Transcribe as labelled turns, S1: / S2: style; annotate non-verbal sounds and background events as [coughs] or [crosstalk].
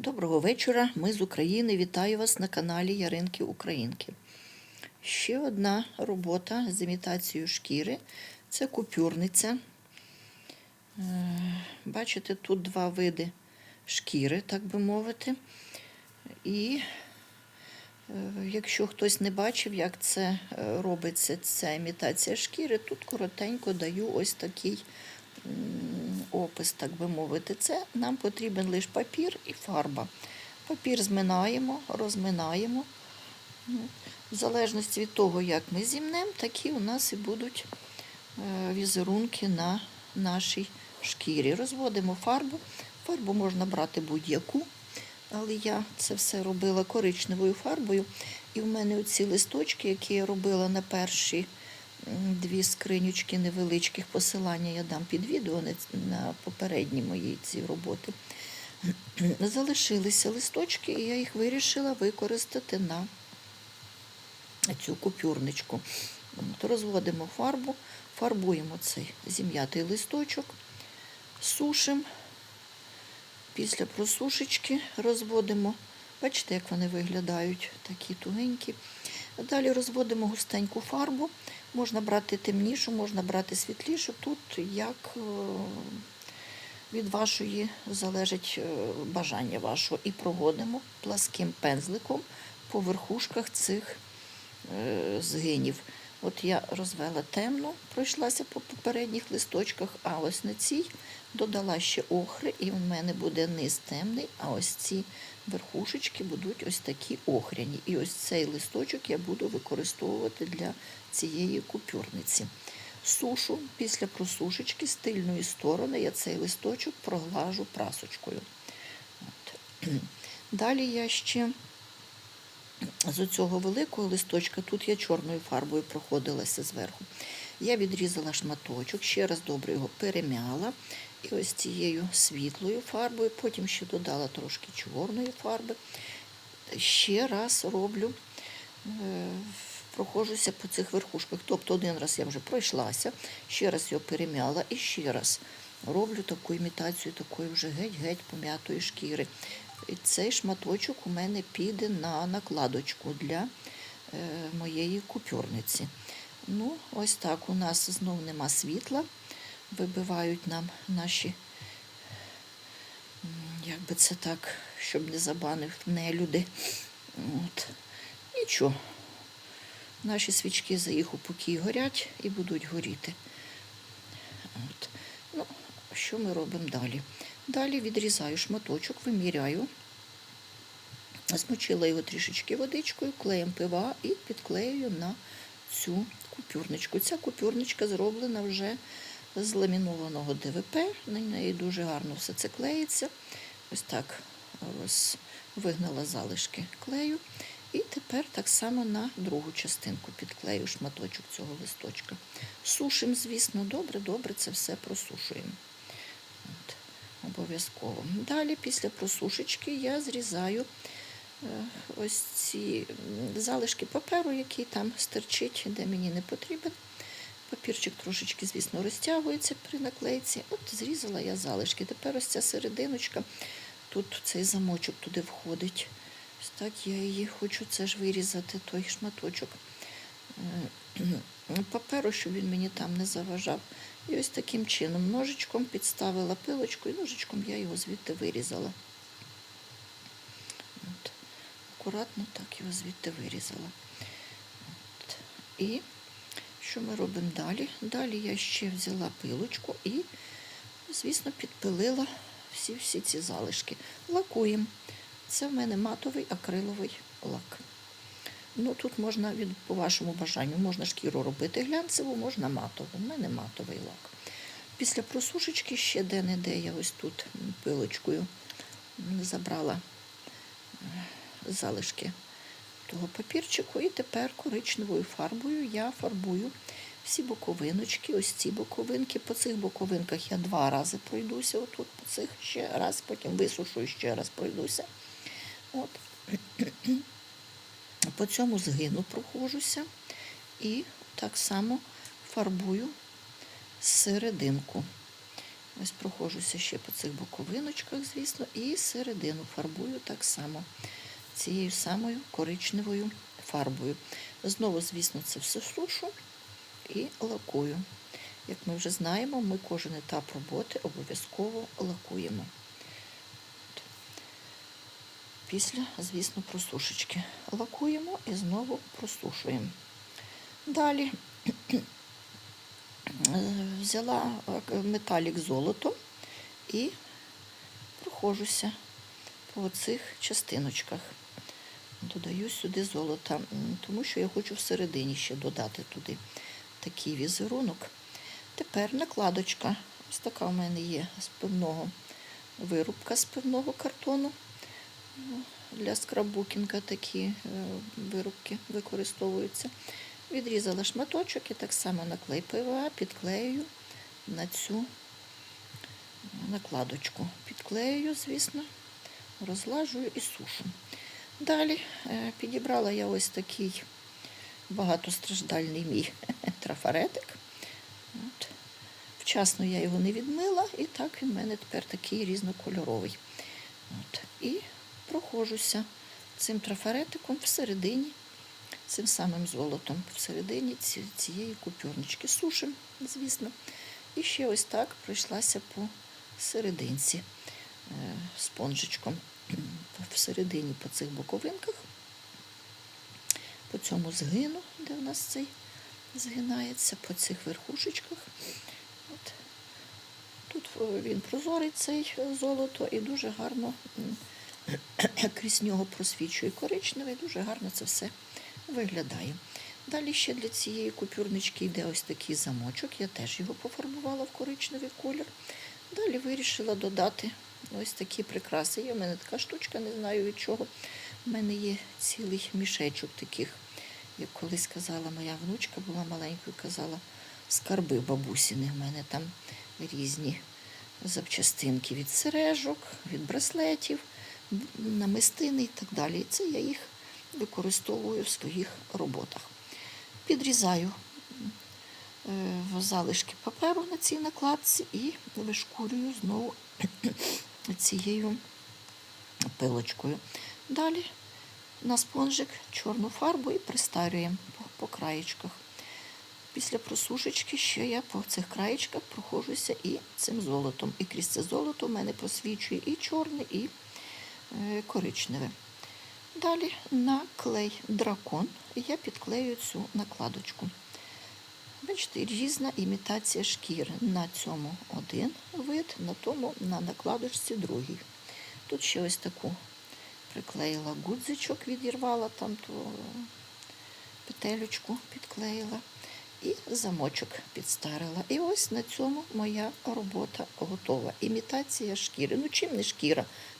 S1: Доброго вечора. Ми з України. Вітаю вас на каналі Яринки Українки. Ще одна робота з імітацією шкіри. Це купюрниця. Е, Бачите, тут два види шкіри, так би мовити. І е, якщо хтось не бачив, як це е, робиться, ця імітація шкіри, тут коротенько даю ось такий опис, так би мовити. Це нам потрібен лише папір і фарба. Папір зминаємо, розминаємо. Ну, В залежності від того, як ми зімнемо, такі у нас і будуть е, візерунки на нашій шкірі. Розводимо фарбу. Фарбу можна брати будь-яку, але я це все робила коричневою фарбою. І в мене оці листочки, які я робила на перші дві скринючки невеличких посилання я дам під відео на, попередні мої ці роботи. [clears throat] Залишилися листочки, і я їх вирішила використати на цю купюрничку. От, розводимо фарбу, фарбуємо цей зім'ятий листочок, сушимо. Після просушечки розводимо. Бачите, як вони виглядають, такі тугенькі. Далі розводимо густеньку фарбу. Можна брати темнішу, можна брати світлішу. Тут як е, від вашої залежить е, бажання вашого. І проводимо пласким пензликом по верхушках цих е, згинів. От я розвела темну, пройшлася по попередніх листочках, а ось на цій додала ще охри, і в мене буде низ темний, а ось ці верхушечки будуть ось такі охряні. І ось цей листочок я буду використовувати для цієї купюрниці. Сушу після просушечки з тильної сторони я цей листочок проглажу прасочкою. От. [clears throat] Далі я ще з цього великого листочка, тут я чорною фарбою проходилася зверху. Я відрізала шматочок, ще раз добре його перемяла. І ось цією світлою фарбою, потім ще додала трошки чорної фарби. Ще раз роблю, е, проходжуся по цих верхушках. Тобто один раз я вже пройшлася, ще раз його перемяла і ще раз роблю таку імітацію такої вже геть-геть пом'ятої шкіри. І цей шматочок у мене піде на накладочку для е, моєї купюрниці. Ну, ось так у нас знов нема світла. Вибивають нам наші, як би це так, щоб не забанив нелюди. От. Нічого. Наші свічки за їх упокій горять і будуть горіти. От. Ну, що ми робимо далі? Далі відрізаю шматочок, виміряю, змочила його трішечки водичкою, клеєм ПВА і підклею на цю купюрничку. Ця купюрничка зроблена вже з ламінованого ДВП. На неї дуже гарно все це клеїться. Ось так вигнала залишки клею. І тепер так само на другу частинку підклею шматочок цього листочка. Сушимо, звісно, добре, добре це все просушуємо. Обов'язково. Далі, після просушечки, я зрізаю е, ось ці залишки паперу, який там стерчить, де мені не потрібен. Папірчик трошечки, звісно, розтягується при наклейці. От зрізала я залишки. Тепер ось ця серединочка, тут цей замочок туди входить. Ось так я її хочу це ж вирізати, той шматочок [clears throat] паперу, щоб він мені там не заважав. І ось таким чином ножичком підставила пилочку, і ножичком я його звідти вирізала. От. Акуратно так його звідти вирізала. От. І що ми робимо далі? Далі я ще взяла пилочку і, звісно, підпилила всі-всі ці залишки. Лакуємо. Це в мене матовий акриловий лак. Ну, тут можна від, по вашому бажанню, можна шкіру робити глянцеву, можна матову. У мене матовий лак. Після просушечки ще де-не-де я ось тут пилочкою забрала е, залишки того папірчику. І тепер коричневою фарбою я фарбую всі боковиночки, ось ці боковинки. По цих боковинках я два рази пройдуся, отут по цих ще раз, потім висушу і ще раз пройдуся. От. По цьому згину проходжуся і так само фарбую серединку. Ось проходжуся ще по цих боковиночках, звісно, і середину фарбую так само цією самою коричневою фарбою. Знову, звісно, це все сушу і лакую. Як ми вже знаємо, ми кожен етап роботи обов'язково лакуємо. Після, звісно, просушечки. Лакуємо і знову просушуємо. Далі е, взяла е, металік золото і проходжуся по цих частиночках. Додаю сюди золота, тому що я хочу всередині ще додати туди такий візерунок. Тепер накладочка. Ось така у мене є з пивного вирубка з пивного картону. Для скраббукінга такі е, вирубки використовуються. Відрізала шматочок і так само на клей ПВА на цю накладочку. Підклею, звісно, розлажую і сушу. Далі е, підібрала я ось такий багатостраждальний мій [laughs] трафаретик. От. Вчасно я його не відмила, і так він в мене тепер такий різнокольоровий. От. І проходжуся цим трафаретиком всередині, цим самим золотом всередині цієї купюрнички. Сушим, звісно. І ще ось так пройшлася по серединці е, спонжичком всередині по цих боковинках, по цьому згину, де у нас цей згинається, по цих верхушечках. От. Тут е, він прозорий цей е, золото і дуже гарно [clears throat] крізь нього просвічує коричневий, дуже гарно це все виглядає. Далі ще для цієї купюрнички йде ось такий замочок. Я теж його пофарбувала в коричневий колір. Далі вирішила додати ось такі прикраси. Є в мене така штучка, не знаю від чого. У мене є цілий мішечок таких, як колись казала моя внучка, була маленькою, казала, скарби бабусіни. В мене там різні запчастинки від сережок, від браслетів, намистини і так далі. Це я їх використовую в своїх роботах. Підрізаю е, залишки паперу на цій накладці і вишкурюю знову [coughs] цією пилочкою. Далі на спонжик чорну фарбу і пристарюємо по, краєчках. Після просушечки ще я по цих краєчках проходжуся і цим золотом. І крізь це золото в мене просвічує і чорне, і е, коричневе. Далі на клей дракон я підклею цю накладочку. Бачите, різна імітація шкіри. На цьому один вид, на тому на накладочці другий. Тут ще ось таку приклеїла гудзичок, відірвала там ту петелючку, підклеїла і замочок підстарила. І ось на цьому моя робота готова. Імітація шкіри. Ну чим не шкіра?